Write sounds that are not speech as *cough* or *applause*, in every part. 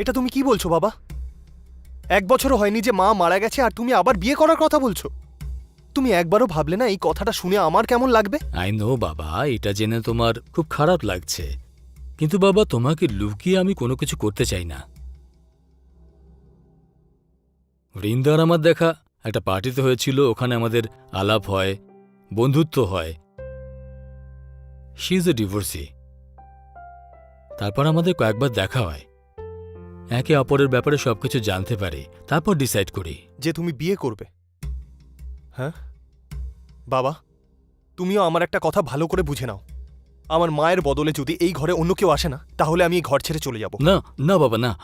এটা তুমি কি বলছো, বাবা? এক বছরও হয়নি যে মা মারা গেছে আর তুমি আবার বিয়ে করার কথা বলছো। তুমি একবারও ভাবলে না এই কথাটা শুনে আমার কেমন লাগবে? আই নো, বাবা, এটা জেনে তোমার খুব খারাপ লাগছে। কিন্তু বাবা, তোমাকে লুকিয়ে আমি কোনো কিছু করতে চাই না। বৃন্দার আমার দেখা, একটা পার্টিতে হয়েছিল, ওখানে আমাদের আলাপ হয়, বন্ধুত্ব হয়। শি ইজ এ ডিভোর্সি তারপর আমাদের কয়েকবার দেখা হয়। একে অপরের ব্যাপারে সবকিছু জানতে পারি তারপর ডিসাইড করি। যে তুমি বিয়ে করবে। হ্যাঁ? বাবা তুমিও আমার একটা কথা ভালো করে বুঝে নাও। আমার মায়ের বদলে যদি এই ঘরে অন্য কেউ আসে না তাহলে আমি এই ঘর ছেড়ে চলে যাব। না না বাবা না।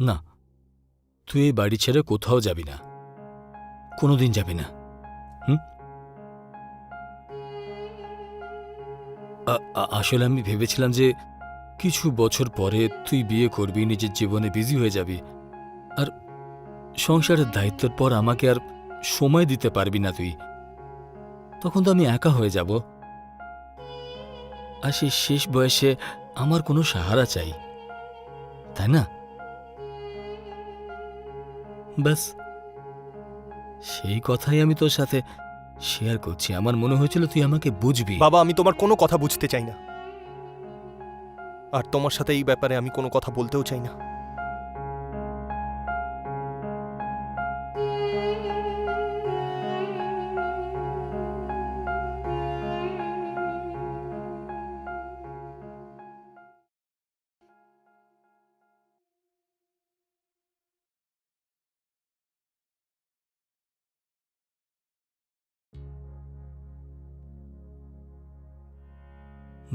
না তুই এই বাড়ি ছেড়ে কোথাও যাবি না। কোনোদিন যাবি না। হুম? আসলে আমি ভেবেছিলাম যে কিছু বছর পরে তুই বিয়ে করবি, নিজের জীবনে বিজি হয়ে যাবি। আর সংসারের দায়িত্বের পর আমাকে আর সময় দিতে পারবি না তুই। তখন তো আমি একা হয়ে যাব। আর সেই শেষ বয়সে আমার কোনো সাহারা চাই। তাই না? ব্যাস। সেই কথাই আমি তোর সাথে শেয়ার করছি। আমার মনে হয়েছিল তুই আমাকে বুঝবি। বাবা, আমি তোমার কোনো কথা বুঝতে চাই না। আর তোমার সাথে এই ব্যাপারে আমি কোনো কথা বলতেও চাই না।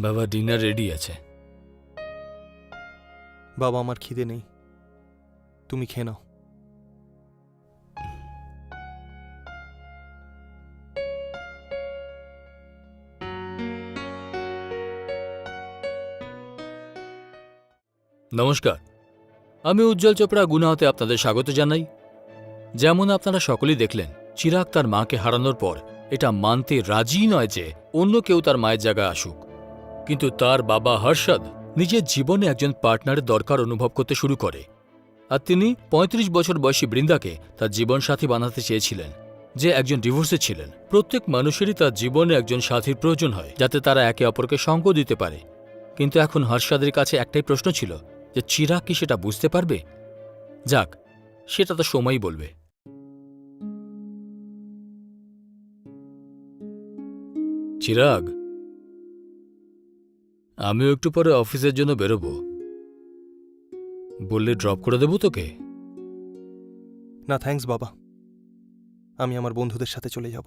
বাবা ডিনার রেডি আছে। বাবা আমার খিদে নেই। তুমি খেয়ে নাও। নমস্কার। আমি উজ্জ্বল চোপড়া গুনাহতে আপনাদের স্বাগত জানাই। যেমন আপনারা সকলেই দেখলেন, চিরাগ তার মাকে হারানোর পর এটা মানতে রাজি নয় যে অন্য কেউ তার মায়ের জায়গায় আসুক। কিন্তু তার বাবা হর্ষদ নিজের জীবনে একজন পার্টনারের দরকার অনুভব করতে শুরু করে। আর তিনি ৩৫ বছর বয়সী বৃন্দাকে তার জীবনসাথী বানাতে চেয়েছিলেন, যে একজন ডিভোর্সে ছিলেন। প্রত্যেক মানুষেরই তার জীবনে একজন সাথীর প্রয়োজন হয়, যাতে তারা একে অপরকে সঙ্গ দিতে পারে। কিন্তু এখন হর্ষাদের কাছে একটাই প্রশ্ন ছিল যে, চিরাগ কি সেটা বুঝতে পারবে? যাক, সেটা তো সময়ই বলবে। চিরাগ? আমিও একটু পরে অফিসের জন্য বেরোবো। বললে ড্রপ করে দেবো তোকে? না থ্যাঙ্কস বাবা। আমি আমার বন্ধুদের সাথে চলে যাব।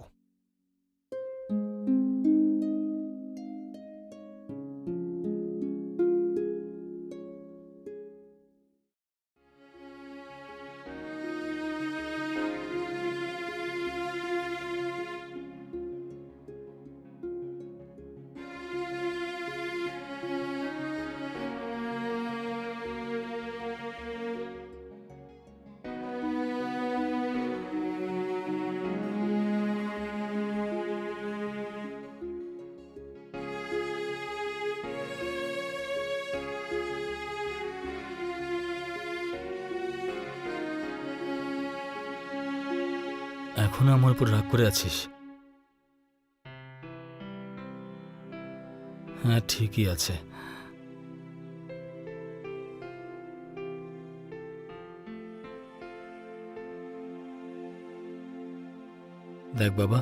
এখনও আমার উপর রাগ করে আছিস? হ্যাঁ ঠিকই আছে। দেখ বাবা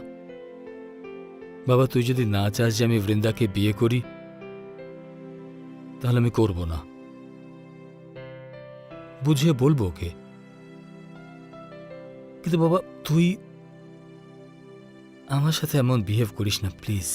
বাবা, তুই যদি না চাস যে আমি বৃন্দাকে বিয়ে করি, তাহলে আমি করব না। বুঝিয়ে বলব ওকে। কিন্তু বাবা, তুই আমার সাথে এমন বিহেভ করিস না প্লিজ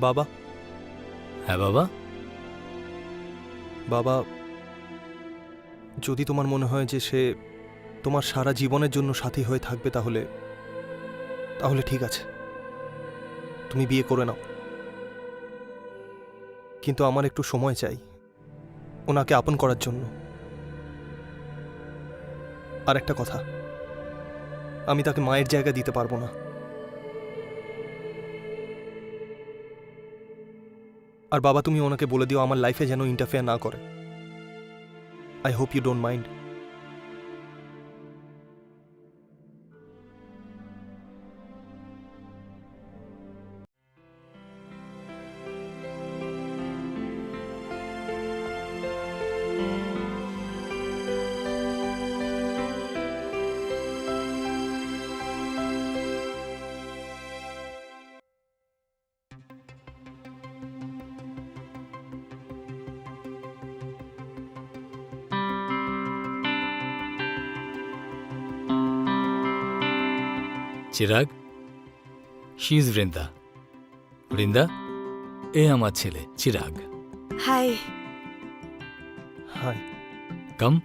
বাবা। হ্যাঁ বাবা? বাবা যদি তোমার মনে হয় যে সে তোমার সারা জীবনের জন্য সাথী হয়ে থাকবে তাহলে তাহলে ঠিক আছে। তুমি বিয়ে করে নাও। কিন্তু আমার একটু সময় চাই ওনাকে আপন করার জন্য। আর একটা কথা আমি তাকে মায়ের জায়গা দিতে পারব না। আর বাবা, তুমি ওনাকে বলে দিও, আমার লাইফে যেন ইন্টারফেয়ার না করে। I hope you don't mind Chirag. She is Brinda Brinda এ আমার ছেলে চিরাগ। হাই হাই কাম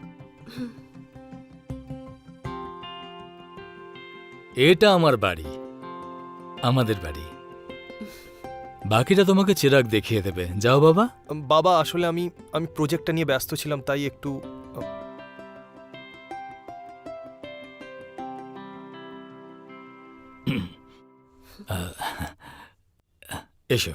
এটা আমার বাড়ি। আমাদের বাড়ি। বাকিটা তোমাকে চিরাগ দেখিয়ে দেবে। যাও বাবা। বাবা আসলে আমি আমি প্রজেক্টটা নিয়ে ব্যস্ত ছিলাম তাই একটু *clears throat* Uh, *laughs* uh, యశో